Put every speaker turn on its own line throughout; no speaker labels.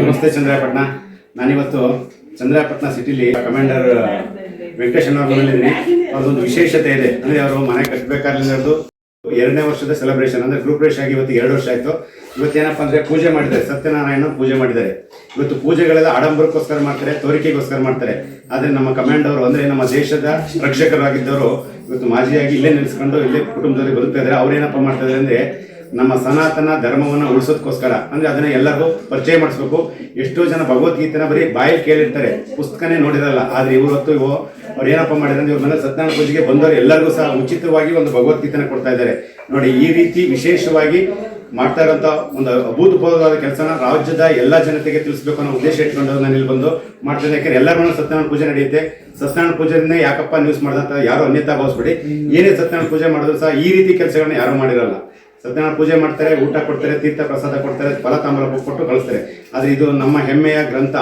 ನಮಸ್ತೆ ಚಂದ್ರಾಯಪಟ್ಟಣ. ನಾನಿವತ್ತು ಚಂದ್ರಾಯಪಟ್ಟಣ ಸಿಟಿಲಿ ಕಮಾಂಡರ್ ವೆಂಕಟೇಶ್ ಮನೇಲಿದ್ದೀನಿ ಅವ್ರದ್ದೊಂದು ವಿಶೇಷತೆ ಇದೆ. ಅಂದ್ರೆ ಅವರು ಮನೆ ಕಟ್ಟಬೇಕಾಗಿರೋದು ಎರಡನೇ ವರ್ಷದ ಸೆಲೆಬ್ರೇಷನ್ ಅಂದ್ರೆ ಗ್ರೂಪ್ ರೇಷ್ ಆಗಿ ಇವತ್ತು ಎರಡು ವರ್ಷ ಆಯ್ತು. ಇವತ್ತೇನಪ್ಪ ಅಂದ್ರೆ ಪೂಜೆ ಮಾಡಿದ್ದಾರೆ. ಸತ್ಯನಾರಾಯಣ ಪೂಜೆ ಮಾಡಿದ್ದಾರೆ. ಇವತ್ತು ಪೂಜೆಗಳೆಲ್ಲ ಆಡಂಬರಕ್ಕೋಸ್ಕರ ಮಾಡ್ತಾರೆ ತೋರಿಕೆಗೋಸ್ಕರ ಮಾಡ್ತಾರೆ. ಆದ್ರೆ ನಮ್ಮ ಕಮಾಂಡ್ ಅವರು ಅಂದ್ರೆ ನಮ್ಮ ದೇಶದ ರಕ್ಷಕರಾಗಿದ್ದವರು ಇವತ್ತು ಮಾಜಿಯಾಗಿ ಇಲ್ಲೇ ನೆನೆಸ್ಕೊಂಡು ಇಲ್ಲೇ ಕುಟುಂಬದಲ್ಲಿ ಬದುಕ್ತಾ ಇದ್ದಾರೆ. ಅವ್ರೇನಪ್ಪ ಮಾಡ್ತಾ ಇದ್ದಾರೆ ಅಂದ್ರೆ ನಮ್ಮ ಸನಾತನ ಧರ್ಮವನ್ನು ಉಳಿಸೋದಕ್ಕೋಸ್ಕರ ಅಂದರೆ ಅದನ್ನು ಎಲ್ಲರಿಗೂ ಪರಿಚಯ ಮಾಡಿಸ್ಬೇಕು. ಎಷ್ಟೋ ಜನ ಭಗವದ್ಗೀತೆನ ಬರೀ ಬಾಯಿ ಕೇಳಿರ್ತಾರೆ. ಪುಸ್ತಕನೇ ನೋಡಿರಲ್ಲ. ಆದ್ರೆ ಇವತ್ತು ಇವು ಅವ್ರು ಏನಪ್ಪ ಮಾಡಿದ್ರೆ ಇವ್ರ ಮನೆ ಸತ್ಯನಾರಾಯಣ ಪೂಜೆಗೆ ಬಂದವರು ಎಲ್ಲರಿಗೂ ಸಹ ಉಚಿತವಾಗಿ ಒಂದು ಭಗವದ್ಗೀತೆನ ಕೊಡ್ತಾ ಇದ್ದಾರೆ. ನೋಡಿ, ಈ ರೀತಿ ವಿಶೇಷವಾಗಿ ಮಾಡ್ತಾ ಇರೋಂಥ ಒಂದು ಅಭೂತಪೂರ್ವವಾದ ಕೆಲಸನ ರಾಜ್ಯದ ಎಲ್ಲ ಜನತೆಗೆ ತಿಳಿಸ್ಬೇಕು ಅನ್ನೋ ಉದ್ದೇಶ ಇಟ್ಕೊಂಡು ನಾನು ಇಲ್ಲಿ ಬಂದು ಮಾಡ್ತಿದ್ದೆ ಯಾಕಂದ್ರೆ ಎಲ್ಲರ ಮನೆ ಸತ್ಯನಾರಾಯಣ ಪೂಜೆ ನಡೆಯುತ್ತೆ. ಸತ್ಯನಾರಾಯಣ ಪೂಜೆನೇ ಯಾಕಪ್ಪ ನ್ಯೂಸ್ ಮಾಡಿದಂಥ ಯಾರು ಅನ್ಯತಾ ಭಾವಿಸ್ಬಿಡಿ. ಏನೇ ಸತ್ಯನಾರಾಯಣ ಪೂಜೆ ಮಾಡಿದ್ರು ಸಹ ಈ ರೀತಿ ಕೆಲಸಗಳನ್ನ ಯಾರು ಮಾಡಿರಲ್ಲ. ಸತ್ಯನಾರಾಯಣ ಪೂಜೆ ಮಾಡ್ತಾರೆ, ಊಟ ಕೊಡ್ತಾರೆ ತೀರ್ಥ ಪ್ರಸಾದ ಕೊಡ್ತಾರೆ ಫಲ ತಾಮ್ರ ಕೊಟ್ಟು ಕಳಿಸ್ತಾರೆ. ಆದ್ರೆ ಇದು ನಮ್ಮ ಹೆಮ್ಮೆಯ ಗ್ರಂಥ.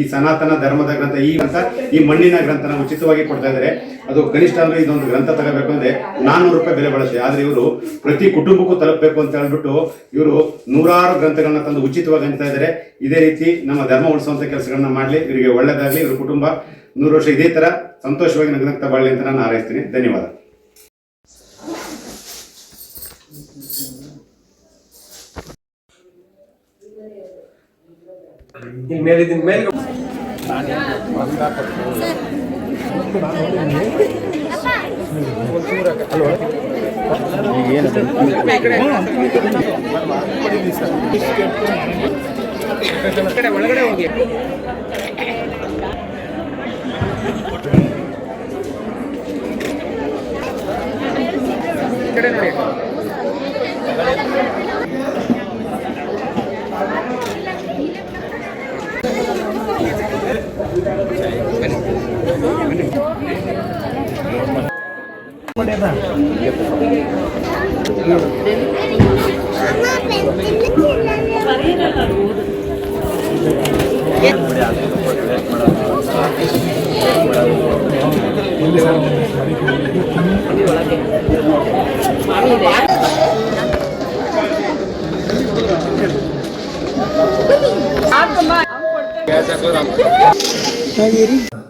ಈ ಸನಾತನ ಧರ್ಮದ ಗ್ರಂಥ, ಈ ಗ್ರಂಥ, ಈ ಮಣ್ಣಿನ ಗ್ರಂಥನ ಉಚಿತವಾಗಿ ಕೊಡ್ತಾ ಇದ್ದಾರೆ. ಅದು ಕನಿಷ್ಠ ಅಂದ್ರೆ ಇದೊಂದು ಗ್ರಂಥ ತಗೋಬೇಕು ಅಂದ್ರೆ ನಾನ್ನೂರು ರೂಪಾಯಿ ಬೆಲೆ ಬಳಸಿ ಆದ್ರೆ ಇವರು ಪ್ರತಿ ಕುಟುಂಬಕ್ಕೂ ತಲುಪಬೇಕು ಅಂತ ಹೇಳ್ಬಿಟ್ಟು ಇವರು ನೂರಾರು ಗ್ರಂಥಗಳನ್ನ ತಂದು ಉಚಿತವಾಗಿ ಅಂತ ಇದ್ದಾರೆ. ಇದೇ ರೀತಿ ನಮ್ಮ ಧರ್ಮ ಉಳಿಸುವಂತ ಕೆಲಸಗಳನ್ನ ಮಾಡಲಿ. ಇವರಿಗೆ ಒಳ್ಳೇದಾಗಲಿ. ಇವ್ರ ಕುಟುಂಬ ನೂರು ವರ್ಷ ಇದೇ ತರ ಸಂತೋಷವಾಗಿ ನಗ್ನಗ್ತಾ ಬಾಳಿ ಅಂತ ನಾನು ಹಾರೈಸ್ತೀನಿ. ಧನ್ಯವಾದ.
ಇಲ್ಲಿ ಮೇಲಿದ್ದ ಮೇಲೆ ಕಡೆ ಒಳಗಡೆ ಹೋಗಿ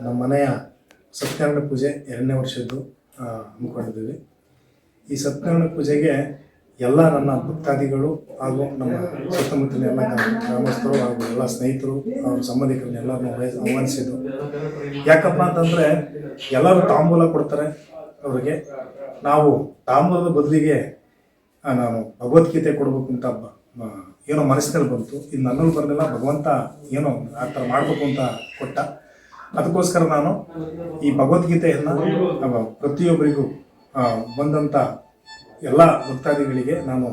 ನಮ್ಮ ಮನೆಯ ಸತ್ಯನಾರಾಯಣ ಪೂಜೆ ಎರಡನೇ ವರ್ಷದ್ದು. ಆ, ಹಮ್ಮಿಕೊಂಡಿದ್ದೀವಿ ಈ ಸತ್ಯನಾರಾಯಣ ಪೂಜೆಗೆ ಎಲ್ಲ ನನ್ನ ಭಕ್ತಾದಿಗಳು ಹಾಗೂ ನಮ್ಮ ಸುತ್ತಮುತ್ತಲಿನ ಎಲ್ಲ ಗ್ರಾಮ- ಗ್ರಾಮಸ್ಥರು ಹಾಗೂ ಎಲ್ಲ ಸ್ನೇಹಿತರು ಅವ್ರ ಸಂಬಂಧಿಕರನ್ನೆಲ್ಲರನ್ನು ಆಹ್ವಾನಿಸಿದ್ರು ಯಾಕಪ್ಪ ಅಂತಂದರೆ ಎಲ್ಲರೂ ತಾಂಬೂಲ ಕೊಡ್ತಾರೆ ಅವರಿಗೆ. ನಾವು ತಾಂಬೂಲದ ಬದಲಿಗೆ ನಾನು ಭಗವದ್ಗೀತೆ ಕೊಡಬೇಕು ಅಂತ ಏನೋ ಮನಸ್ಸಿನಲ್ಲಿ ಬಂತು. ಇದು ನನ್ನಲ್ಲಿ ಬರಲಿಲ್ಲ ಭಗವಂತ ಏನೋ ಆ ಥರ ಮಾಡಬೇಕು ಅಂತ ಕೊಟ್ಟ. ಅದಕ್ಕೋಸ್ಕರ ನಾನು ಈ ಭಗವದ್ಗೀತೆಯನ್ನು ಪ್ರತಿಯೊಬ್ಬರಿಗೂ ಬಂದಂತ ಎಲ್ಲ ಭಕ್ತಾದಿಗಳಿಗೆ ನಾನು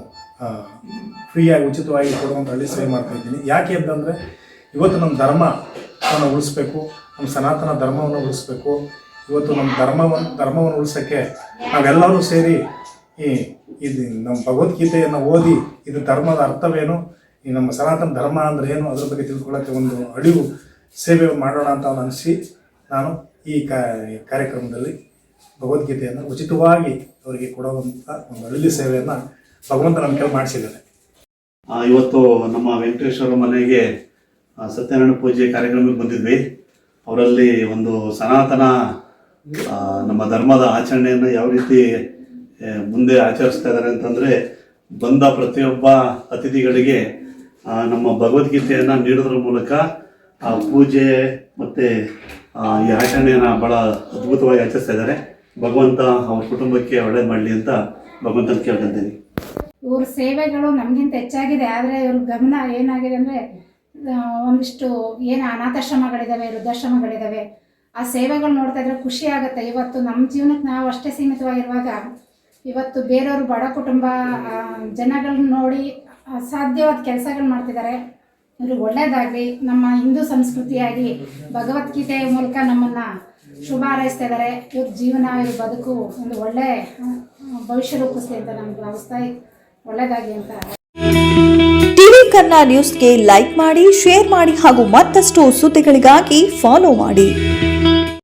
ಫ್ರೀಯಾಗಿ ಉಚಿತವಾಗಿ ಕೊಡುವಂಥ ಹಳ್ಳಿ ಸೇವೆ ಮಾಡ್ತಾ ಇದ್ದೀನಿ. ಯಾಕೆ ಅಂತಂದರೆ, ಇವತ್ತು ನಮ್ಮ ಧರ್ಮವನ್ನು ಉಳಿಸ್ಬೇಕು ನಮ್ಮ ಸನಾತನ ಧರ್ಮವನ್ನು ಉಳಿಸ್ಬೇಕು. ಇವತ್ತು ನಮ್ಮ ಧರ್ಮವನ್ನು ಧರ್ಮವನ್ನು ಉಳಿಸೋಕ್ಕೆ ನಾವೆಲ್ಲರೂ ಸೇರಿ ಈ ಇದು ನಮ್ಮ ಭಗವದ್ಗೀತೆಯನ್ನು ಓದಿ, ಇದು ಧರ್ಮದ ಅರ್ಥವೇನು, ಈ ನಮ್ಮ ಸನಾತನ ಧರ್ಮ ಅಂದ್ರೆ ಏನು, ಅದ್ರ ಬಗ್ಗೆ ತಿಳ್ಕೊಳ್ಳೋಕೆ ಒಂದು ಅಳಿವು ಸೇವೆ ಮಾಡೋಣ ಅಂತ ಅನಿಸಿ ನಾನು ಈ ಕಾರ್ಯಕ್ರಮದಲ್ಲಿ ಭಗವದ್ಗೀತೆಯನ್ನು ಉಚಿತವಾಗಿ ಅವರಿಗೆ ಕೊಡುವಂಥ ಒಂದು ಹಳ್ಳಿ ಸೇವೆಯನ್ನು ಭಗವಂತ ನಮ್ಮ ಕೆಲವು ಮಾಡಿಸಿದ್ದಾನೆ.
ಇವತ್ತು ನಮ್ಮ ವೆಂಕಟೇಶ್ವರ ಮನೆಗೆ ಸತ್ಯನಾರಾಯಣ ಪೂಜೆ ಕಾರ್ಯಕ್ರಮಕ್ಕೆ ಬಂದಿದ್ವಿ. ಅವರಲ್ಲಿ ಒಂದು ಸನಾತನ ನಮ್ಮ ಧರ್ಮದ ಆಚರಣೆಯನ್ನು ಯಾವ ರೀತಿ ಮುಂದೆ ಆಚರಿಸ್ತಾ ಇದ್ದಾರೆ ಅಂತಂದರೆ ಬಂದ ಪ್ರತಿಯೊಬ್ಬ ಅತಿಥಿಗಳಿಗೆ ನಮ್ಮ ಭಗವದ್ಗೀತೆಯನ್ನು ನೀಡೋದ್ರ ಮೂಲಕ ಆ, ಪೂಜೆ ಮತ್ತು ಈ ಆಚರಣೆಯನ್ನು ಭಾಳ ಅದ್ಭುತವಾಗಿ ಆಚರಿಸ್ತಾ ಇದ್ದಾರೆ. ಭಗವಂತ ಅವ್ರ ಕುಟುಂಬಕ್ಕೆ ಒಳ್ಳೇದು ಮಾಡಲಿ ಅಂತ ಭಗವಂತನ ಕೇಳ್ಕೊಂತೀನಿ.
ಇವ್ರ ಸೇವೆಗಳು ನಮಗಿಂತ ಹೆಚ್ಚಾಗಿದೆ, ಆದರೆ ಇವ್ರ ಗಮನ ಏನಾಗಿದೆ ಅಂದರೆ ಒಂದಿಷ್ಟು ಏನು ಅನಾಥಾಶ್ರಮಗಳಿದ್ದಾವೆ ವೃದ್ಧಾಶ್ರಮಗಳಿದ್ದಾವೆ ಆ ಸೇವೆಗಳು ನೋಡ್ತಾ ಇದ್ರೆ ಖುಷಿ ಆಗುತ್ತೆ. ಇವತ್ತು ನಮ್ಮ ಜೀವನಕ್ಕೆ ನಾವು ಅಷ್ಟೇ ಸೀಮಿತವಾಗಿರುವಾಗ, ಇವತ್ತು ಬೇರೆಯವರು ಬಡ ಕುಟುಂಬ ಜನಗಳನ್ನ ನೋಡಿ ಅಸಾಧ್ಯವಾದ ಕೆಲಸಗಳು ಮಾಡ್ತಿದ್ದಾರೆ ಇವ್ರಿಗೆ ಒಳ್ಳೇದಾಗಲಿ, ನಮ್ಮ ಹಿಂದೂ ಸಂಸ್ಕೃತಿಯಾಗಿ ಭಗವದ್ಗೀತೆಯ ಮೂಲಕ ನಮ್ಮನ್ನು ಶುಭ ಹಾರೈಸ್ತಾ ಇದ್ದಾರೆ ಇವ್ರ ಜೀವನ, ಇವ್ರ ಬದುಕು ಒಂದು ಒಳ್ಳೆ ಭವಿಷ್ಯ ರೂಪಿಸ್ಲಿ ಅಂತ ನಮ್ಗೆ ಭಾವಿಸ್ತಾ ಒಳ್ಳೇದಾಗಿ ಅಂತ.
ಟಿವಿ ಕನ್ನಡ ನ್ಯೂಸ್ಗೆ ಲೈಕ್ ಮಾಡಿ ಶೇರ್ ಮಾಡಿ ಹಾಗೂ ಮತ್ತಷ್ಟು ಸುದ್ದಿಗಳಿಗಾಗಿ ಫಾಲೋ ಮಾಡಿ.